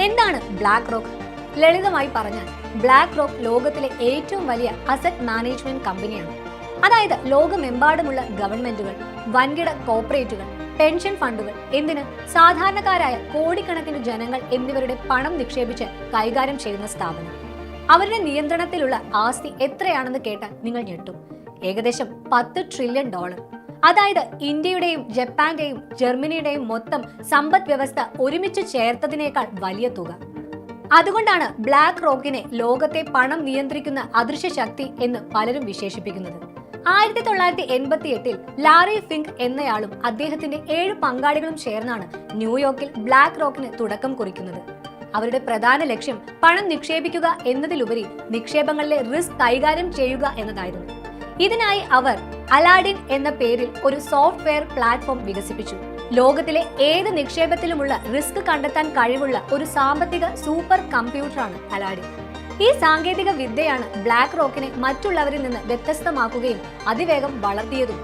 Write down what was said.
എന്താണ് black rock ലളിതമായി പറഞ്ഞാൽ ബ്ലാക്ക് റോക്ക് ലോകത്തിലെ ഏറ്റവും വലിയ അസറ്റ് മാനേജ്മെന്റ് കമ്പനിയാണ് അതായത് ലോകമെമ്പാടുമുള്ള ഗവൺമെന്റുകൾ വൻകിട കോർപ്പറേറ്റുകൾ പെൻഷൻ ഫണ്ടുകൾ എന്തിന്? സാധാരണക്കാരായ കോടിക്കണക്കിന് ജനങ്ങൾ എന്നിവരുടെ പണം നിക്ഷേപിച്ച് കൈകാര്യം ചെയ്യുന്ന സ്ഥാപനം. അവരുടെ നിയന്ത്രണത്തിലുള്ള ആസ്തി എത്രയാണെന്ന് കേട്ടാൽ നിങ്ങൾ ഞെട്ടും. ഏകദേശം പത്ത് ട്രില്യൺ ഡോളർ അതായത് ഇന്ത്യയുടെയും ജപ്പാന്റെയും ജർമ്മനിയുടെയും മൊത്തം സമ്പദ് വ്യവസ്ഥ ഒരുമിച്ച് ചേർത്തതിനേക്കാൾ വലിയ തുക. അതുകൊണ്ടാണ് ബ്ലാക്ക് റോക്കിനെ ലോകത്തെ പണം നിയന്ത്രിക്കുന്ന അദൃശ്യ ശക്തി എന്ന് പലരും വിശേഷിപ്പിക്കുന്നത്. ആയിരത്തി തൊള്ളായിരത്തി എൺപത്തി എട്ടിൽ ലാറി ഫിങ്ക് എന്നയാളും അദ്ദേഹത്തിന്റെ ഏഴ് പങ്കാളികളും ചേർന്നാണ് ന്യൂയോർക്കിൽ ബ്ലാക്ക് റോക്കിന് തുടക്കം കുറിക്കുന്നത്. അവരുടെ പ്രധാന ലക്ഷ്യം പണം നിക്ഷേപിക്കുക എന്നതിലുപരി നിക്ഷേപങ്ങളിലെ റിസ്ക് കൈകാര്യം ചെയ്യുക എന്നതായിരുന്നു. ഇതിനായി അവർ അലാഡിൻ എന്ന പേരിൽ ഒരു സോഫ്റ്റ്വെയർ പ്ലാറ്റ്ഫോം വികസിപ്പിച്ചു. ലോകത്തിലെ ഏത് നിക്ഷേപത്തിലുമുള്ള റിസ്ക് കണ്ടെത്താൻ കഴിവുള്ള ഒരു സാമ്പത്തിക സൂപ്പർ കമ്പ്യൂട്ടറാണ് അലാഡിൻ. ഈ സാങ്കേതിക വിദ്യയാണ് ബ്ലാക്ക് റോക്കിനെ മറ്റുള്ളവരിൽ നിന്ന് വ്യത്യസ്തമാക്കുകയും അതിവേഗം വളർത്തിയതും.